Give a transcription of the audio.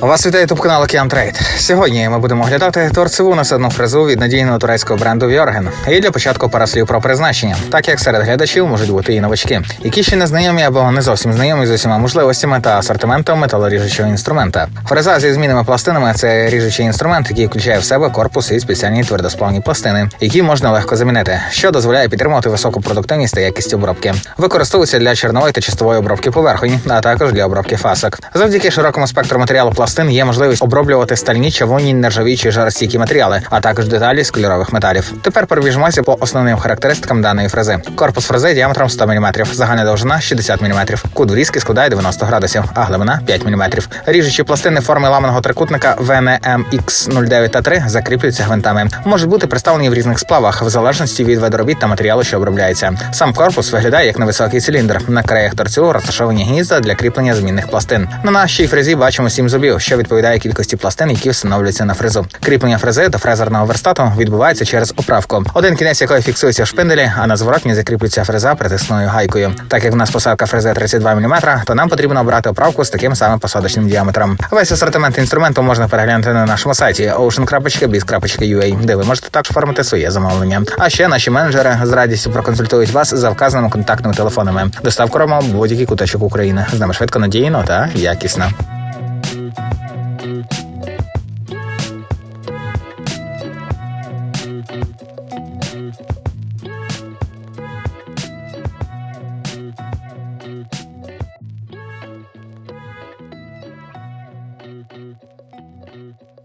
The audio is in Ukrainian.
Вас вітає ютуб канал Океан. Сьогодні ми будемо оглядати торцеву насадну фрезу від надійного турецького бренду Вьорген. І для початку пара слів про призначення, так як серед глядачів можуть бути і новачки, які ще не знайомі або не зовсім знайомі з усіма можливостями та асортиментом металоріжучого інструмента. Фреза зі змінними пластинами це ріжучий інструмент, який включає в себе корпус і спеціальні твердосплавні пластини, які можна легко замінити, що дозволяє підтримувати високу продуктивність та якість обробки. Використовується для чернової та чистової обробки поверхонь, а також для обробки фасок. Завдяки широкому спектру матеріалу пластин є можливість оброблювати стальні, чавунні, нержавічі жаростійкі матеріали, а також деталі з кольорових металів. Тепер пробіжимося по основним характеристикам даної фрези. Корпус фрези діаметром 100 мм, загальна довжина 60 мм, кут врізки складає 90 градусів, а глибина 5 мм. Ріжучі пластини форми ламаного трикутника VNMX09 та 3 закріплюються гвинтами. Можуть бути представлені в різних сплавах, в залежності від виду робіт та матеріалу, що обробляється. Сам корпус виглядає як невисокий циліндр. На краях торцю розташовані гнізда для кріплення змінних пластин. На нашій фрезі бачимо сім зубів, що відповідає кількості пластин, які встановлюються на фрезу. Кріплення фрези до фрезерного верстату відбувається через оправку. Один кінець якої фіксується в шпинделі, а на зворотні закріплюється фреза притисною гайкою. Так як в нас посадка фрези 32 мм, то нам потрібно обрати оправку з таким самим посадочним діаметром. Весь асортимент інструменту можна переглянути на нашому сайті ocean.biz.ua, де ви можете також оформити своє замовлення. А ще наші менеджери з радістю проконсультують вас за вказаними контактними телефонами. Доставку робимо будь-який куточок України. З нами швидко надійно та якісно. Bye.